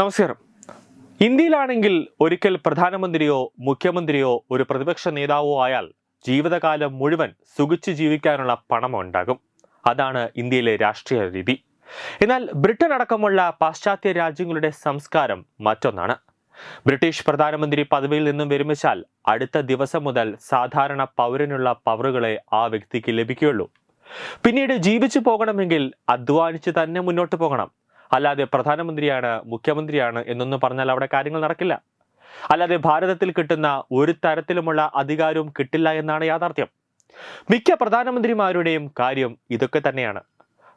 നമസ്കാരം. ഇന്ത്യയിലാണെങ്കിൽ ഒരിക്കൽ പ്രധാനമന്ത്രിയോ മുഖ്യമന്ത്രിയോ ഒരു പ്രതിപക്ഷ നേതാവോ ആയാൽ ജീവിതകാലം മുഴുവൻ സുഖിച്ചു ജീവിക്കാനുള്ള പണം ഉണ്ടാകും അതാണ് ഇന്ത്യയിലെ രാഷ്ട്രീയ രീതി. എന്നാൽ ബ്രിട്ടൻ അടക്കമുള്ള പാശ്ചാത്യ രാജ്യങ്ങളുടെ സംസ്കാരം മറ്റൊന്നാണ്. ബ്രിട്ടീഷ് പ്രധാനമന്ത്രി പദവിയിൽ നിന്നും വിരമിച്ചാൽ അടുത്ത ദിവസം മുതൽ സാധാരണ പൗരനുള്ള പവറുകളെ ആ വ്യക്തിക്ക് ലഭിക്കുകയുള്ളൂ. പിന്നീട് ജീവിച്ചു പോകണമെങ്കിൽ അധ്വാനിച്ച് തന്നെ മുന്നോട്ട് പോകണം. അല്ലാതെ പ്രധാനമന്ത്രിയാണ് മുഖ്യമന്ത്രിയാണ് എന്നൊന്നും പറഞ്ഞാൽ അവിടെ കാര്യങ്ങൾ നടക്കില്ല. അല്ലാതെ ഭാരതത്തിൽ കിട്ടുന്ന ഒരു തരത്തിലുമുള്ള അധികാരവും കിട്ടില്ല എന്നാണ് യാഥാർത്ഥ്യം. മിക്ക പ്രധാനമന്ത്രിമാരുടെയും കാര്യം ഇതൊക്കെ തന്നെയാണ്.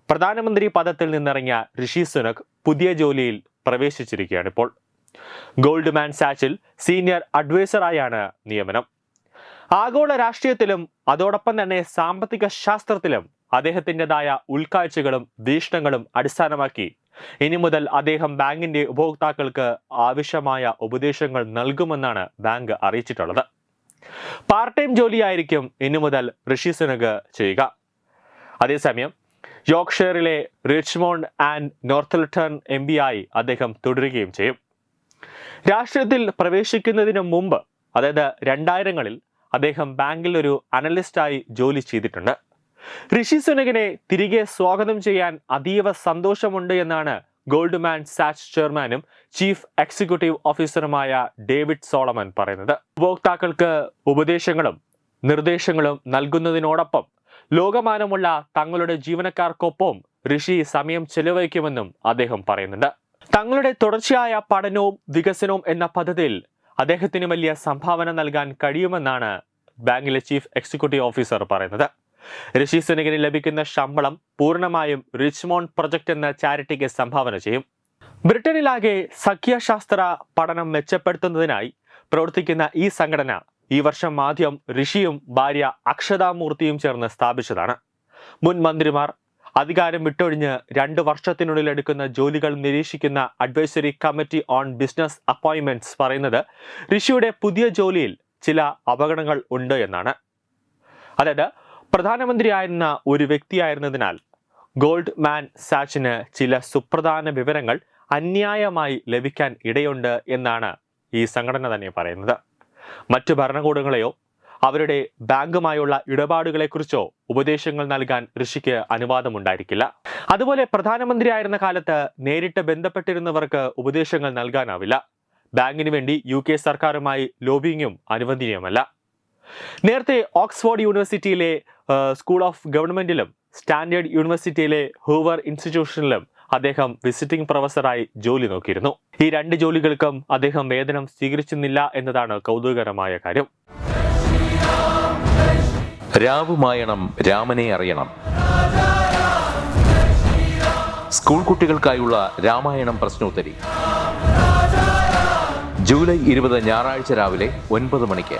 പ്രധാനമന്ത്രി പദത്തിൽ നിന്നിറങ്ങിയ ഋഷി സുനക് പുതിയ ജോലിയിൽ പ്രവേശിച്ചിരിക്കുകയാണ് ഇപ്പോൾ. ഗോൾഡ്മാൻ സാച്ചിൽ സീനിയർ അഡ്വൈസറായാണ് നിയമനം. ആഗോള രാഷ്ട്രീയത്തിലും അതോടൊപ്പം തന്നെ സാമ്പത്തിക ശാസ്ത്രത്തിലും അദ്ദേഹത്തിന്റെതായ ഉൾക്കാഴ്ചകളും വീക്ഷണങ്ങളും അടിസ്ഥാനമാക്കി ഇനി മുതൽ അദ്ദേഹം ബാങ്കിന്റെ ഉപഭോക്താക്കൾക്ക് ആവശ്യമായ ഉപദേശങ്ങൾ നൽകുമെന്നാണ് ബാങ്ക് അറിയിച്ചിട്ടുള്ളത്. പാർട്ട് ടൈം ജോലിയായിരിക്കും ഇനി മുതൽ ഋഷി സുനക് ചെയ്യുക. അതേസമയം യോർക്ക്ഷയറിലെ Richmond and Northallerton M P ആയി അദ്ദേഹം തുടരുകയും ചെയ്യും. രാഷ്ട്രീയത്തിൽ പ്രവേശിക്കുന്നതിന് മുമ്പ് അതായത് രണ്ടായിരങ്ങളിൽ അദ്ദേഹം ബാങ്കിൽ ഒരു അനലിസ്റ്റായി ജോലി ചെയ്തിട്ടുണ്ട്. ഋഷി സുനകിനെ തിരികെ സ്വാഗതം ചെയ്യാൻ അതീവ സന്തോഷമുണ്ട് എന്നാണ് ഗോൾഡ്മാൻ സാച്ച് ചെയർമാനും ചീഫ് എക്സിക്യൂട്ടീവ് ഓഫീസറുമായ ഡേവിഡ് സോളമൻ പറയുന്നത്. ഉപഭോക്താക്കൾക്ക് ഉപദേശങ്ങളും നിർദ്ദേശങ്ങളും നൽകുന്നതിനോടൊപ്പം ലോകമാനമുള്ള തങ്ങളുടെ ജീവനക്കാർക്കൊപ്പം ഋഷി സമയം ചെലവഴിക്കുമെന്നും അദ്ദേഹം പറയുന്നുണ്ട്. തങ്ങളുടെ തുടർച്ചയായ പഠനവും വികസനവും എന്ന പദ്ധതിയിൽ അദ്ദേഹത്തിന് വലിയ സംഭാവന നൽകാൻ കഴിയുമെന്നാണ് ബാങ്കിലെ ചീഫ് എക്സിക്യൂട്ടീവ് ഓഫീസർ പറയുന്നത്. ഋഷി സുനകിന് ലഭിക്കുന്ന ശമ്പളം പൂർണമായും റിച്ച്മോൺ പ്രൊജക്ട് എന്ന ചാരിറ്റിക്ക് സംഭാവന ചെയ്യും. ബ്രിട്ടനിലാകെ സഖ്യശാസ്ത്ര പഠനം മെച്ചപ്പെടുത്തുന്നതിനായി പ്രവർത്തിക്കുന്ന ഈ സംഘടന ഈ വർഷം ആദ്യം ഋഷിയും ഭാര്യ അക്ഷതാമൂർത്തിയും ചേർന്ന് സ്ഥാപിച്ചതാണ്. മുൻ മന്ത്രിമാർ അധികാരം വിട്ടൊഴിഞ്ഞ് രണ്ട് വർഷത്തിനുള്ളിൽ എടുക്കുന്ന ജോലികൾ നിരീക്ഷിക്കുന്ന advisory committee on business appointments പറയുന്നത് ഋഷിയുടെ പുതിയ ജോലിയിൽ ചില അപകടങ്ങൾ ഉണ്ട് എന്നാണ്. അതായത് പ്രധാനമന്ത്രിയായിരുന്ന ഒരു വ്യക്തിയായിരുന്നതിനാൽ ഗോൾഡ് മാൻ സാച്ചിന് ചില സുപ്രധാന വിവരങ്ങൾ അന്യായമായി ലഭിക്കാൻ ഇടയുണ്ട് എന്നാണ് ഈ സംഘടന തന്നെ പറയുന്നത്. മറ്റു ഭരണകൂടങ്ങളെയോ അവരുടെ ബാങ്കുമായുള്ള ഇടപാടുകളെക്കുറിച്ചോ ഉപദേശങ്ങൾ നൽകാൻ ഋഷിക്ക് അനുവാദമുണ്ടായിരിക്കില്ല. അതുപോലെ പ്രധാനമന്ത്രിയായിരുന്ന കാലത്ത് നേരിട്ട് ബന്ധപ്പെട്ടിരുന്നവർക്ക് ഉപദേശങ്ങൾ നൽകാനാവില്ല. ബാങ്കിന് വേണ്ടി യു കെ സർക്കാരുമായി ലോബിങ്ങും അനുവദനീയമല്ല. നേരത്തെ ഓക്സ്ഫോർഡ് യൂണിവേഴ്സിറ്റിയിലെ സ്കൂൾ ഓഫ് ഗവൺമെന്റിലും സ്റ്റാൻഡേർഡ് യൂണിവേഴ്സിറ്റിയിലെ ഹൂവർ ഇൻസ്റ്റിറ്റ്യൂഷനിലും അദ്ദേഹം വിസിറ്റിംഗ് പ്രൊഫസറായി ജോലി നോക്കിയിരുന്നു. ഈ രണ്ട് ജോലികൾക്കും അദ്ദേഹം വേതനം സ്വീകരിച്ചിരുന്നില്ല എന്നതാണ് കൗതുകകരമായ കാര്യം. രാവുമായണം രാമനെ അറിയണം. സ്കൂൾ കുട്ടികൾക്കായുള്ള രാമായണം പ്രശ്നോത്തരി. ജൂലൈ ഇരുപത് ഞായറാഴ്ച രാവിലെ ഒൻപത് മണിക്ക്.